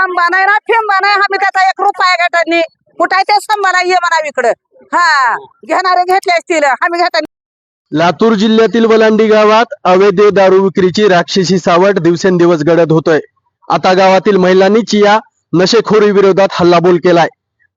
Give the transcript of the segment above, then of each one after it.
संबा नाही ना फिंबा नाही आम्ही त्याचा एक रुपया गटांनी कुठाय ते संबा नाही ये म्हणा इकडं. हा घेणारे घेतले असतील. आम्ही घेता लातूर जिल्ह्यातील वलांडी गावात अवैध दारू विक्रीची राक्षसी सावट दिवसेंदिवस घडत होतोय. आता गावातील महिलांनी चिया नशेखोरी विरोधात हल्लाबोल केलाय.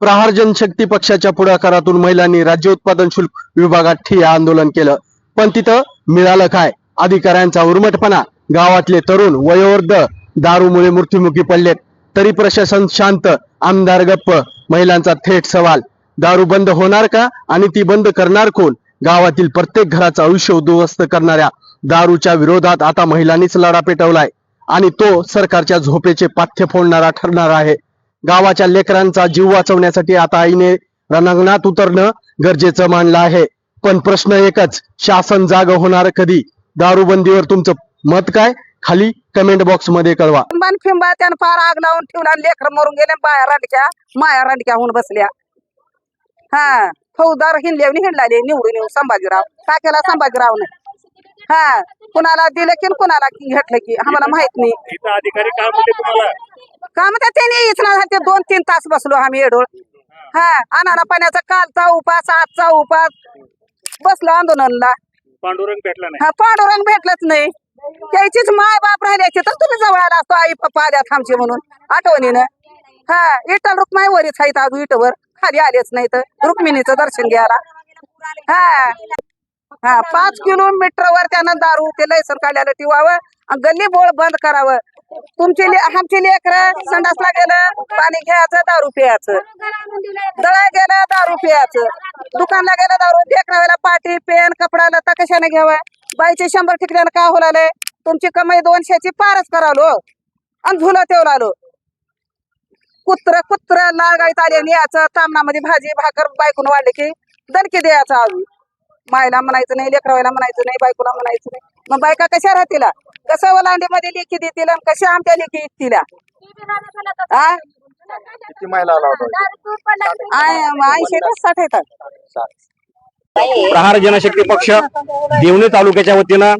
प्रहार जनशक्ती पक्षाच्या पुढाकारातून महिलांनी राज्य उत्पादन शुल्क विभागात ठिय्या आंदोलन केलं. पण तिथं मिळालं काय? अधिकाऱ्यांचा उर्मटपणा. गावातले तरुण वयोवृद्ध दारूमुळे मृत्युमुखी पडलेत. तरी प्रशासन शांत आमदार गप्प महिलांचा थेट सवाल. दारू बंद होणार का आणि ती बंद करणार कोण? गावातील प्रत्येक घराचं आयुष्य उद्ध्वस्त करणाऱ्या दारूच्या विरोधात आता महिलांनीच लढा पेटवलाय. आणि तो सरकारच्या झोपेचे पाथ्य फोडणारा ठरणार आहे. गावाच्या लेकरांचा जीव वाचवण्यासाठी आता आईने रणांगणात उतरणं गरजेचं मानलं आहे. पण प्रश्न एकच शासन जाग होणार कधी? दारूबंदीवर तुमचं मत काय? खाली कमेंट बॉक्समध्ये कळवा. फिंबा त्यानं फार आग लावून ठेवला आणि लेकर मरून गेले बाया रांडक्या माया रांडक्या होऊन बसल्या. हा फौजदार हिंडले हिंडलाले निवडून येऊन संभाजीराव. का केला संभाजीरावने? हा कुणाला दिलं की कुणाला घेतलं की? आम्हाला माहीत नाही. इथं अधिकारी काय म्हणते तुम्हाला? का म्हणतात त्यांनी इचना ते दोन तीन तास बसलो आम्ही येडोळ. हा अनारा पाण्याचा कालचा उपास आजचा उपास. बसलो आंदोलनला. पांडुरंग भेटला नाही. हा पांडुरंग भेटलंच नाही. त्याचीच माय बाप राहिल्याची तर तुम्ही जवळ आला असतो आई पप्पा आल्या थांबचे म्हणून आठवणीनं. हा इटल रुक्माई वरीच आहेत अजून इटवर खाली आलेच नाही तर रुक्मिणीचं दर्शन घ्यायला. हा. हा पाच किलोमीटरवर त्यानं दारू ते लयसन काढल्याला ठेवावं आणि गल्ली बोळ बंद करावं. तुमची आमचे आमची लेकर संडासला गेलं पाणी घ्यायचं दारू प्यायचं. दळा गेलं दारू प्यायचं. दुकानला गेलं दारू लेकराला पाटी पेन कपडा लता कशाने घ्यावं? बाईचे शंभर ठिकल्यानं का होलाले तुमची कमाई दोनशेची पारच करावलो आणि धुलं तेवलालो कुत्र कुत्र लागायत आले आणि याचं तामणामध्ये भाजी भाकर बायकून वाढले की दणके द्यायचं अजून मायला म्हणायचं नाही लेकरावायला म्हणायचं नाही बायकोला म्हणायचं नाही. मग बायका कशा राहतील? कसं वलांडीमध्ये लेखी देतील आणि कशा आमच्या लेखी आय- ऐंशी साठ येतात. प्रहार जनशक्ती पक्ष देवणी तालुक्याच्या वतीनं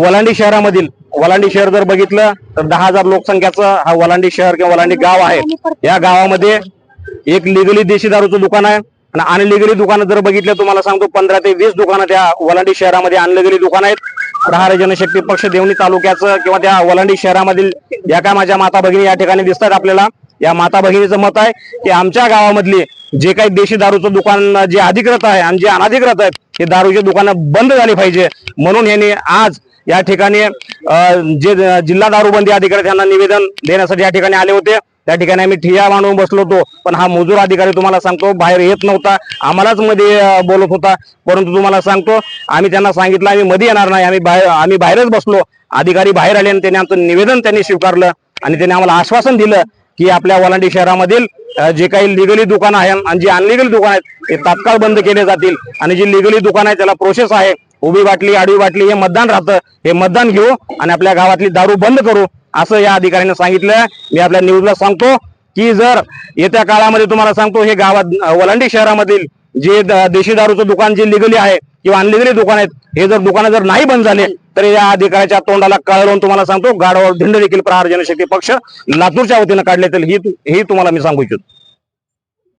वलांडी शहरामधील वलांडी शहर जर बघितलं तर दहा हजार लोकसंख्याचं हा वलांडी शहर किंवा वलांडी गाव आहे. या गावामध्ये एक लिगली देशी दारूचं दुकान आहे. आणि अनलिगली दुकानं जर बघितलं तुम्हाला सांगतो पंधरा ते वीस दुकानं त्या वलांडी शहरामध्ये अनलिगली दुकान आहेत. प्रहार जनशक्ती पक्ष देवणी तालुक्याचं किंवा त्या वलांडी शहरामधील या काय माझ्या माता भगिनी या ठिकाणी दिसतात आपल्याला. या माता भगिनीचं मत आहे की आमच्या गावामधली जे काही देशी दारूचं दुकान जे अधिकृत आहे आणि जे अनधिकृत आहेत हे दारूचे दुकानं बंद झाली पाहिजे. म्हणून यांनी आज या ठिकाणी जे जिल्हा दारूबंदी अधिकारी यांना निवेदन देण्यासाठी या ठिकाणी आले होते. त्या ठिकाणी आम्ही ठिया मांडून बसलो होतो. पण हा मजूर अधिकारी तुम्हाला सांगतो बाहेर येत नव्हता. आम्हालाच मध्ये बोलत होता. परंतु तुम्हाला सांगतो आम्ही त्यांना सांगितलं आम्ही मध्ये येणार नाही. आम्ही बाहेर आम्ही बाहेरच बसलो. अधिकारी बाहेर आले आणि त्यांनी आमचं निवेदन त्यांनी स्वीकारलं आणि त्यांनी आम्हाला आश्वासन दिलं की आपल्या वलांडी शहरामधील जे काही लिगली दुकान आहे आणि जे अनलिगली दुकान आहेत ते तात्काळ बंद केले जातील. आणि जी लिगली दुकान आहे त्याला प्रोसेस आहे. उभी बाटली आडवी बाटली हे मतदान राहतं. हे मतदान घेऊ आणि आपल्या गावातली दारू बंद करू असं या अधिकाऱ्यांनी सांगितलं मी आपल्या न्यूजला सांगतो की जर येत्या काळामध्ये तुम्हाला सांगतो हे गावात वलांडी शहरामधील जे द- देशी दारूचं दुकान जे लिगली आहे किंवा अनलिगली दुकान आहेत हे जर दुकानं जर नाही बंद झाले तर या अधिकाऱ्याच्या तोंडाला कळवून तुम्हाला सांगतो गाडावर धिंड देखील प्रहार जनशक्ती पक्ष लातूरच्या वतीनं काढले तर ही ही तुम्हाला मी सांगू इच्छितो.